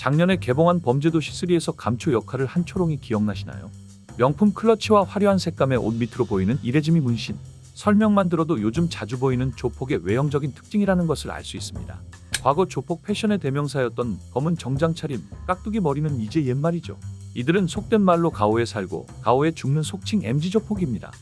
작년에 개봉한 범죄도시 3에서 감초 역할을 한 초롱이 기억나시나요? 명품 클러치와 화려한 색감의 옷 밑으로 보이는 이레지미 문신. 설명만 들어도 요즘 자주 보이는 조폭의 외형적인 특징이라는 것을 알 수 있습니다. 과거 조폭 패션의 대명사였던 검은 정장 차림, 깍두기 머리는 이제 옛말이죠. 이들은 속된 말로 가오에 살고 가오에 죽는 속칭 MG 조폭입니다.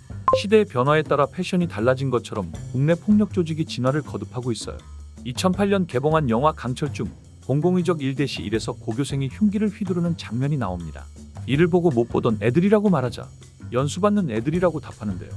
시대의 변화에 따라 패션이 달라진 것처럼 국내 폭력 조직이 진화를 거듭하고 있어요. 2008년 개봉한 영화 강철 중 공공의적 1-1에서 고교생이 흉기를 휘두르는 장면이 나옵니다. 이를 보고 못 보던 애들이라고 말하자 연수받는 애들이라고 답하는데요.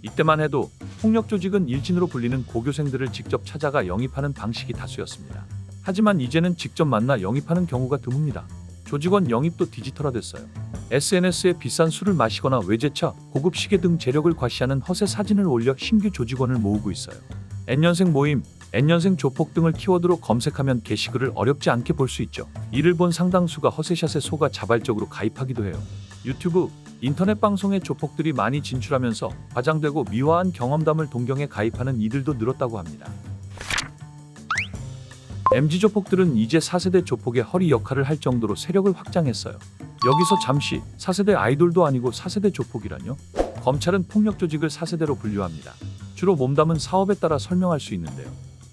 이때만 해도 폭력 조직은 일진으로 불리는 고교생들을 직접 찾아가 영입하는 방식이 다수였습니다. 하지만 이제는 직접 만나 영입하는 경우가 드뭅니다. 조직원 영입도 디지털화됐어요. SNS에 비싼 술을 마시거나 외제차, 고급 시계 등 재력을 과시하는 허세 사진을 올려 신규 조직원을 모으고 있어요. N년생 모임, N년생 조폭 등을 키워드로 검색하면 게시글을 어렵지 않게 볼 수 있죠. 이를 본 상당수가 허세샷에 속아 자발적으로 가입하기도 해요. 유튜브, 인터넷 방송에 조폭들이 많이 진출하면서 과장되고 미화한 경험담을 동경해 가입하는 이들도 늘었다고 합니다. MG 조폭들은 이제 4세대 조폭의 허리 역할을 할 정도로 세력을 확장했어요. 여기서 잠시 4세대 아이돌도 아니고 4세대 조폭이라뇨? 검찰은 폭력 조직을 4세대로 분류합니다. 주로 몸담은 사업에 따라 설명할 수 있는데요.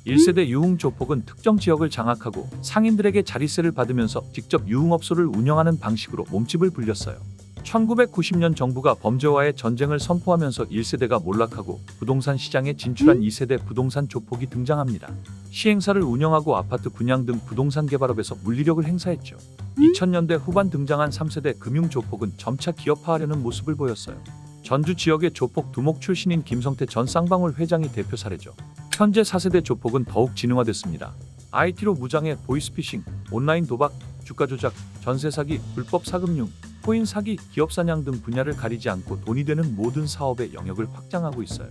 1세대 유흥 조폭은 특정 지역을 장악하고 상인들에게 자리세를 받으면서 직접 유흥업소를 운영하는 방식으로 몸집을 불렸어요. 1990년 정부가 범죄와의 전쟁을 선포하면서 1세대가 몰락하고 부동산 시장에 진출한 2세대 부동산 조폭이 등장합니다. 시행사를 운영하고 아파트 분양 등 부동산 개발업에서 물리력을 행사했죠. 2000년대 후반 등장한 3세대 금융 조폭은 점차 기업화하려는 모습을 보였어요. 전주 지역의 조폭 두목 출신인 김성태 전 쌍방울 회장이 대표 사례죠. 현재 4세대 조폭은 더욱 진흥화됐습니다. IT로 무장해 보이스피싱, 온라인 도박, 주가 조작, 전세 사기, 불법 사금융, 코인 사기, 기업 사냥 등 분야를 가리지 않고 돈이 되는 모든 사업의 영역을 확장하고 있어요.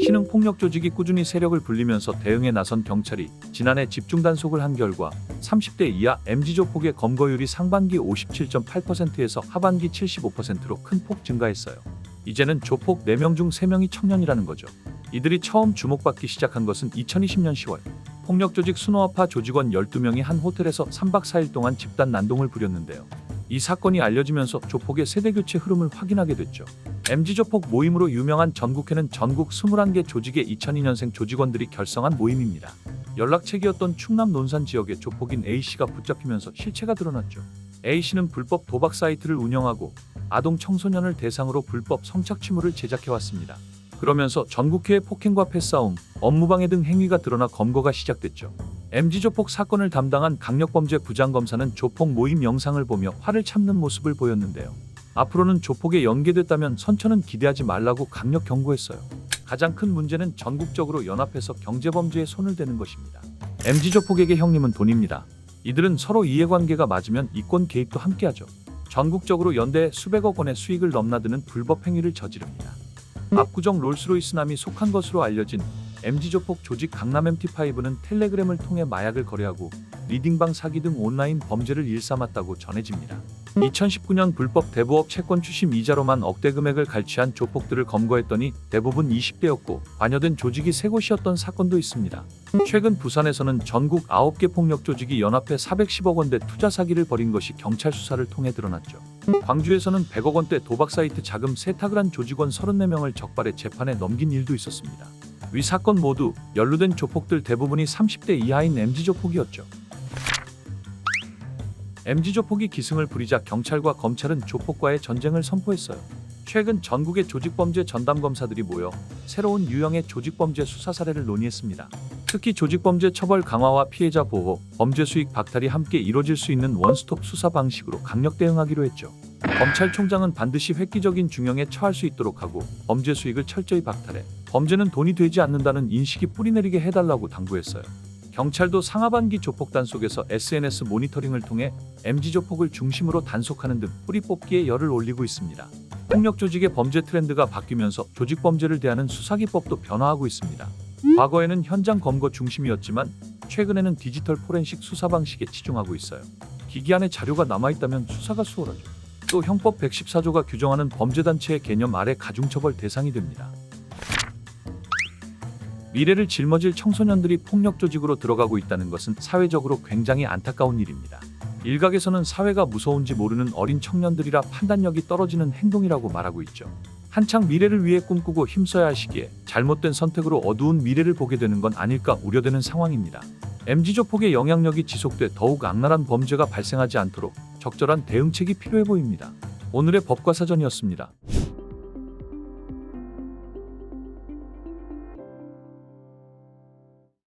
신흥 폭력 조직이 꾸준히 세력을 불리면서 대응에 나선 경찰이 지난해 집중 단속을 한 결과 30대 이하 MG 조폭의 검거율이 상반기 57.8%에서 하반기 75%로 큰 폭 증가했어요. 이제는 조폭 4명 중 3명이 청년이라는 거죠. 이들이 처음 주목받기 시작한 것은 2020년 10월. 폭력 조직 순호아파 조직원 12명이 한 호텔에서 3박 4일 동안 집단 난동을 부렸는데요. 이 사건이 알려지면서 조폭의 세대 교체 흐름을 확인하게 됐죠. MG 조폭 모임으로 유명한 전국회는 전국 21개 조직의 2002년생 조직원들이 결성한 모임입니다. 연락책이었던 충남 논산 지역의 조폭인 A씨가 붙잡히면서 실체가 드러났죠. A씨는 불법 도박 사이트를 운영하고 아동 청소년을 대상으로 불법 성착취물을 제작해왔습니다. 그러면서 전국회의 폭행과 패싸움, 업무방해 등 행위가 드러나 검거가 시작됐죠. MG 조폭 사건을 담당한 강력범죄 부장검사는 조폭 모임 영상을 보며 화를 참는 모습을 보였는데요. 앞으로는 조폭에 연계됐다면 선처는 기대하지 말라고 강력 경고했어요. 가장 큰 문제는 전국적으로 연합해서 경제범죄에 손을 대는 것입니다. MG 조폭에게 형님은 돈입니다. 이들은 서로 이해관계가 맞으면 이권 개입도 함께하죠. 전국적으로 연대에 수백억 원의 수익을 넘나드는 불법 행위를 저지릅니다. 압구정 롤스로이스 남이 속한 것으로 알려진 MG 조폭 조직 강남 MT5는 텔레그램을 통해 마약을 거래하고 리딩방 사기 등 온라인 범죄를 일삼았다고 전해집니다. 2019년 불법 대부업 채권 추심 이자로만 억대 금액을 갈취한 조폭들을 검거했더니 대부분 20대였고 관여된 조직이 세 곳이었던 사건도 있습니다. 최근 부산에서는 전국 9개 폭력 조직이 연합해 410억 원대 투자 사기를 벌인 것이 경찰 수사를 통해 드러났죠. 광주에서는 100억 원대 도박 사이트 자금 세탁을 한 조직원 34명을 적발해 재판에 넘긴 일도 있었습니다. 위 사건 모두 연루된 조폭들 대부분이 30대 이하인 MG 조폭이었죠. MG 조폭이 기승을 부리자 경찰과 검찰은 조폭과의 전쟁을 선포했어요. 최근 전국의 조직범죄 전담 검사들이 모여 새로운 유형의 조직범죄 수사 사례를 논의했습니다. 특히 조직범죄 처벌 강화와 피해자 보호, 범죄 수익 박탈이 함께 이뤄질 수 있는 원스톱 수사 방식으로 강력 대응하기로 했죠. 검찰총장은 반드시 획기적인 중형에 처할 수 있도록 하고 범죄 수익을 철저히 박탈해 범죄는 돈이 되지 않는다는 인식이 뿌리내리게 해달라고 당부했어요. 경찰도 상하반기 조폭 단 속에서 SNS 모니터링을 통해 MG 조폭을 중심으로 단속하는 등 뿌리 뽑기에 열을 올리고 있습니다. 폭력 조직의 범죄 트렌드가 바뀌면서 조직 범죄를 대하는 수사기법도 변화하고 있습니다. 과거에는 현장 검거 중심이었지만 최근에는 디지털 포렌식 수사 방식에 치중하고 있어요. 기기 안에 자료가 남아있다면 수사가 수월하죠. 또 형법 114조가 규정하는 범죄단체의 개념 아래 가중처벌 대상이 됩니다. 미래를 짊어질 청소년들이 폭력 조직으로 들어가고 있다는 것은 사회적으로 굉장히 안타까운 일입니다. 일각에서는 사회가 무서운지 모르는 어린 청년들이라 판단력이 떨어지는 행동이라고 말하고 있죠. 한창 미래를 위해 꿈꾸고 힘써야 할 시기에 잘못된 선택으로 어두운 미래를 보게 되는 건 아닐까 우려되는 상황입니다. MG 조폭의 영향력이 지속돼 더욱 악랄한 범죄가 발생하지 않도록 적절한 대응책이 필요해 보입니다. 오늘의 법과 사전이었습니다.